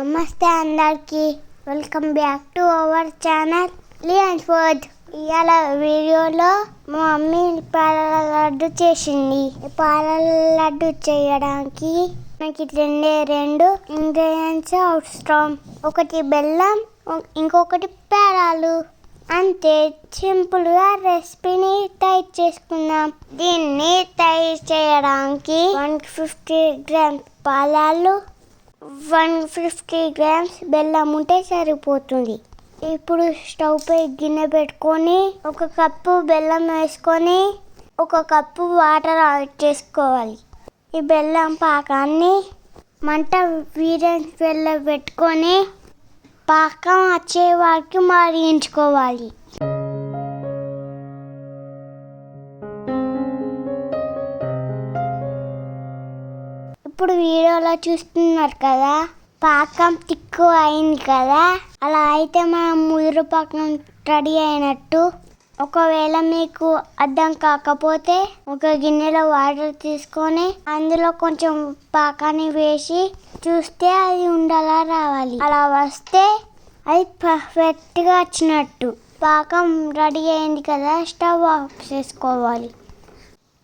నమస్తే అందరికీ. Welcome back to our channel Leon Ford ఇవాళ వీడియోలో మా మమ్మీ పాల లడ్డు చేసింది. పాల లడ్డు చేయడానికి మనకి రెండే రెండు ఇంగ్రీడియంట్స్ అవసరం ఒకటి బెల్లం ఇంకొకటి పేరాలు. అంతే సింపుల్గా రెసిపీని తయారు చేసుకుందాం. దీన్ని తయారు చేయడానికి వన్ ఫిఫ్టీ గ్రామ్స్ పాలాలు వన్ ఫిఫ్టీ గ్రామ్స్ బెల్లం ఉంటే సరిపోతుంది. ఇప్పుడు స్టవ్ పై గిన్నె పెట్టుకొని ఒక కప్పు బెల్లం వేసుకొని ఒక కప్పు వాటర్ యాడ్ చేసుకోవాలి. ఈ బెల్లం పాకాన్ని మంట వీరన్ వెళ్ళ పెట్టుకొని పాకం వచ్చే వరకు మరిగించుకోవాలి. ఇప్పుడు వీడియోలో చూస్తున్నారు కదా పాకం తిక్కు అయింది కదా. అలా అయితే మనం ముదురు పాకం రెడీ అయినట్టు ఒకవేళ మీకు అర్థం కాకపోతే ఒక గిన్నెలో వాటర్ తీసుకొని అందులో కొంచెం పాకాన్ని వేసి చూస్తే అది ఉండలా రావాలి. అలా వస్తే అది పర్ఫెక్ట్గా వచ్చినట్టు. పాకం రెడీ అయింది కదా స్టవ్ ఆఫ్ చేసుకోవాలి.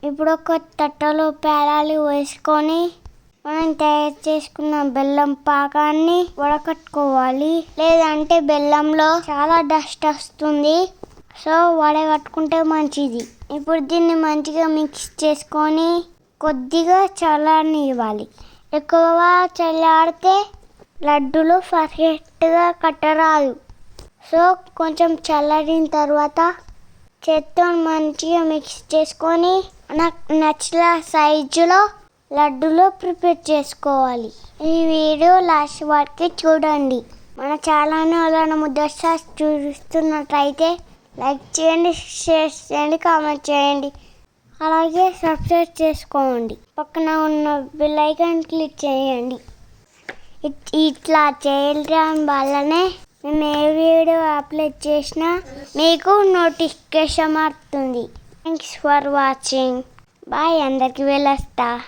ఇప్పుడు ఒక తట్టలో పేరాలు వేసుకొని మనం తయారు చేసుకున్న బెల్లం పాకాన్ని వడకట్టుకోవాలి. లేదంటే బెల్లంలో చాలా డస్ట్ వస్తుంది. సో వడగట్టుకుంటే మంచిది. ఇప్పుడు దీన్ని మంచిగా మిక్స్ చేసుకొని కొద్దిగా చల్లారనివ్వాలి ఎక్కువగా చల్లారితే లడ్డూలు పర్ఫెక్ట్గా కట్టరాదు. సో కొంచెం చల్లారిన తర్వాత చేత్తో మంచిగా మిక్స్ చేసుకొని నాకు నచ్చిన సైజులో లడ్డూలో ప్రిపేర్ చేసుకోవాలి. ఈ వీడియో లాస్ట్ వరకు చూడండి. మన ఛానల్ని ఎవరైనా ముద్దసారి చూస్తున్నట్లయితే లైక్ చేయండి షేర్ చేయండి కామెంట్ చేయండి. అలాగే సబ్స్క్రైబ్ చేసుకోండి. పక్కన ఉన్న బెల్ ఐకాన్ క్లిక్ చేయండి. ఇట్- ఇట్లా చేయడం వల్లనే మేము ఏ వీడియో అప్లోడ్ చేసినా మీకు నోటిఫికేషన్ వస్తుంది. Thanks for watching. బాయ్ అందరికి వెళ్ళొస్తా.